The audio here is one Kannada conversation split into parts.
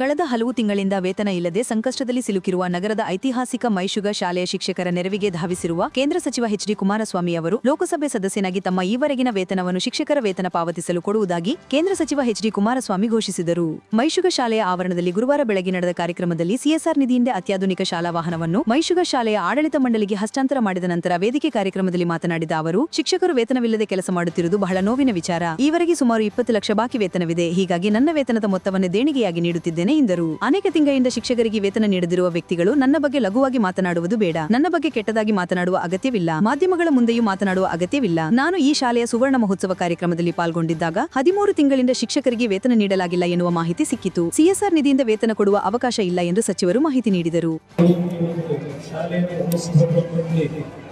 ಕಳೆದ ಹಲವು ತಿಂಗಳಿಂದ ವೇತನ ಇಲ್ಲದೆ ಸಂಕಷ್ಟದಲ್ಲಿ ಸಿಲುಕಿರುವ ನಗರದ ಐತಿಹಾಸಿಕ ಮೈಶುಗ ಶಾಲೆಯ ಶಿಕ್ಷಕರ ನೆರವಿಗೆ ಧಾವಿಸಿರುವ ಕೇಂದ್ರ ಸಚಿವ ಎಚ್ ಡಿ ಕುಮಾರಸ್ವಾಮಿ ಅವರು ಲೋಕಸಭೆ ಸದಸ್ಯನಾಗಿ ತಮ್ಮ ಈವರೆಗಿನ ವೇತನವನ್ನು ಶಿಕ್ಷಕರ ವೇತನ ಪಾವತಿಸಲು ಕೊಡುವುದಾಗಿ ಕೇಂದ್ರ ಸಚಿವ ಎಚ್ ಡಿ ಕುಮಾರಸ್ವಾಮಿ ಘೋಷಿಸಿದರು. ಮೈಶುಗ ಶಾಲೆಯ ಆವರಣದಲ್ಲಿ ಗುರುವಾರ ಬೆಳಗ್ಗೆ ನಡೆದ ಕಾರ್ಯಕ್ರಮದಲ್ಲಿ ಸಿಎಸ್ಆರ್ ನಿಧಿಯಿಂದ ಅತ್ಯಾಧುನಿಕ ಶಾಲಾ ವಾಹನವನ್ನು ಮೈಶುಗ ಶಾಲೆಯ ಆಡಳಿತ ಮಂಡಳಿಗೆ ಹಸ್ತಾಂತರ ಮಾಡಿದ ನಂತರ ವೇದಿಕೆ ಕಾರ್ಯಕ್ರಮದಲ್ಲಿ ಮಾತನಾಡಿದ ಅವರು, ಶಿಕ್ಷಕರು ವೇತನವಿಲ್ಲದೆ ಕೆಲಸ ಮಾಡುತ್ತಿರುವುದು ಬಹಳ ನೋವಿನ ವಿಚಾರ. ಈವರೆಗೆ ಸುಮಾರು ಇಪ್ಪತ್ತು ಲಕ್ಷ ಬಾಕಿ ವೇತನವಿದೆ. ಹೀಗಾಗಿ ನನ್ನ ವೇತನದ ಮೊತ್ತವನ್ನು ದೇಣಿಗೆಯಾಗಿ ನೀಡುತ್ತಿದ್ದೇನೆ. ಎಂದರು. ಅನೇಕ ತಿಂಗಳಿಂದ ಶಿಕ್ಷಕರಿಗೆ ವೇತನ ನೀಡದಿರುವ ವ್ಯಕ್ತಿಗಳು ನನ್ನ ಬಗ್ಗೆ ಲಘುವಾಗಿ ಮಾತನಾಡುವುದು ಬೇಡ. ನನ್ನ ಬಗ್ಗೆ ಕೆಟ್ಟದಾಗಿ ಮಾತನಾಡುವ ಅಗತ್ಯವಿಲ್ಲ. ಮಾಧ್ಯಮಗಳ ಮುಂದೆಯೂ ಮಾತನಾಡುವ ಅಗತ್ಯವಿಲ್ಲ. ನಾನು ಈ ಶಾಲೆಯ ಸುವರ್ಣ ಮಹೋತ್ಸವ ಕಾರ್ಯಕ್ರಮದಲ್ಲಿ ಪಾಲ್ಗೊಂಡಿದ್ದಾಗ ಹದಿಮೂರು ತಿಂಗಳಿಂದ ಶಿಕ್ಷಕರಿಗೆ ವೇತನ ನೀಡಲಾಗಿಲ್ಲ ಎನ್ನುವ ಮಾಹಿತಿ ಸಿಕ್ಕಿತು. ಸಿಎಸ್ಆರ್ ನಿಧಿಯಿಂದ ವೇತನ ಕೊಡುವ ಅವಕಾಶ ಇಲ್ಲ ಎಂದು ಸಚಿವರು ಮಾಹಿತಿ ನೀಡಿದರು. ಶಾಲೆಯನ್ನು ಉಳಿಸಬೇಕಂತಂದು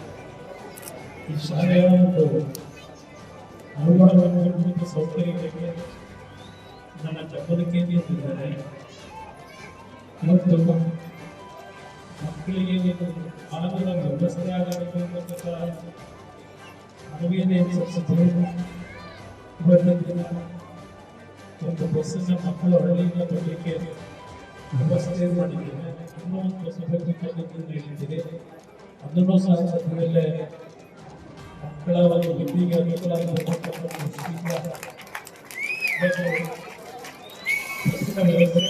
ಇವತ್ತು ಮಕ್ಕಳಿಗೆ ಒಂದು ಆನಂದದ ವ್ಯವಸ್ಥೆ ಆಗಬೇಕು ಅಂತಕ್ಕಂಥ ಮನವಿಯನ್ನು ಸಲ್ಲಿಸುತ್ತೇವೆ ಇವತ್ತಿನ ದಿನ ಒಂದು ಬಸ್ಸನ್ನು ಮಕ್ಕಳು ಹಳ್ಳಿಯಿಂದ ಬರಲಿಕ್ಕೆ ವ್ಯವಸ್ಥೆ ಮಾಡಿದ್ದೇವೆ ಇನ್ನೂ ಒಂದು ಬಸ್ ಬೇಕು ಹೇಳಿದ್ದೀರಿ ಅದನ್ನು ಸಹ ಸದ್ಯದಲ್ಲೇ ಮಕ್ಕಳ ಒಂದು ವಿದ್ಯೆಗೆ ಅನುಕೂಲ ಆಗತಕ್ಕಂಥ ದೃಷ್ಟಿಯಿಂದ ಇವತ್ತು ಬಸ್ಸಿನ ವ್ಯವಸ್ಥೆ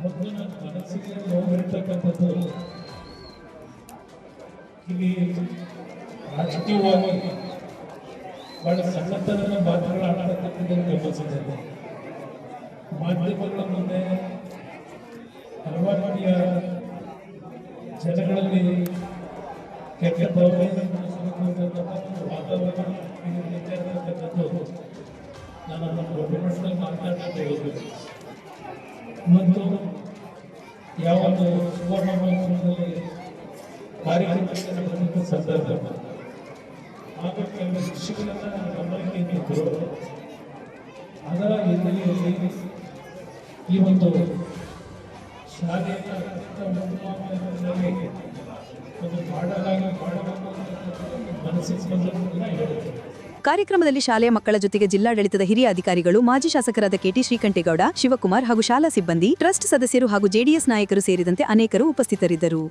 ಇವತ್ತು ನನ್ನ ಮನಸ್ಸಿಗೆ ನೋವು ಇಲ್ಲಿ ರಾಜಕೀಯವಾಗಿ ಬಹಳ ಸಣ್ಣತನದ ಮಾತುಗಳಾಡ್ತಕ್ಕಂಥದ್ದನ್ನು ಗಮನಿಸಿದ್ದೇನೆ ಮಾಧ್ಯಮಗಳ ಮುಂದೆ ಹಲವಾರು ಬಗೆಯ ಜನಗಳಲ್ಲಿ ಕೆಟ್ಟ ವಾತಾವರಣ ನಾನು ನಮ್ಮ ಮಾತನಾಡ್ತಾ ಇದ್ದೇನೆ ಮತ್ತು ಯಾವ ಒಂದು ಸುವರ್ಣ ಮಹೋತ್ಸವದಲ್ಲಿ ಕಾರ್ಯಕ್ರಮಕ್ಕೆ ನಡೆದಂಥ ಸಂದರ್ಭ ಆಗ ಕೆಲವು ಶಿಕ್ಷಕರನ್ನ ಗಮನಕ್ಕೆ ಇಟ್ಟಿದ್ರು. ಅದರ ಹಿನ್ನೆಲೆಯಲ್ಲಿ ಈ ಒಂದು ಶಾಲೆಯ ಒಂದು ಮಾಡಲಾಗಿ ಮಾಡಬೇಕು ಮನಸ್ಸಿಗೆ ಬಂದದ್ದನ್ನ ಹೇಳಿದ್ರು. ಕಾರ್ಯಕ್ರಮದಲ್ಲಿ ಶಾಲೆಯ ಮಕ್ಕಳ ಜೊತೆಗೆ ಜಿಲ್ಲಾಡಳಿತದ ಹಿರಿಯ ಅಧಿಕಾರಿಗಳು, ಮಾಜಿ ಶಾಸಕರಾದ ಕೆಟಿ ಶ್ರೀಕಂಠೇಗೌಡ, ಶಿವಕುಮಾರ್ ಹಾಗೂ ಶಾಲಾ ಸಿಬ್ಬಂದಿ, ಟ್ರಸ್ಟ್ ಸದಸ್ಯರು ಹಾಗೂ ಜೆಡಿಎಸ್ ನಾಯಕರು ಸೇರಿದಂತೆ ಅನೇಕರು ಉಪಸ್ಥಿತರಿದ್ದರು.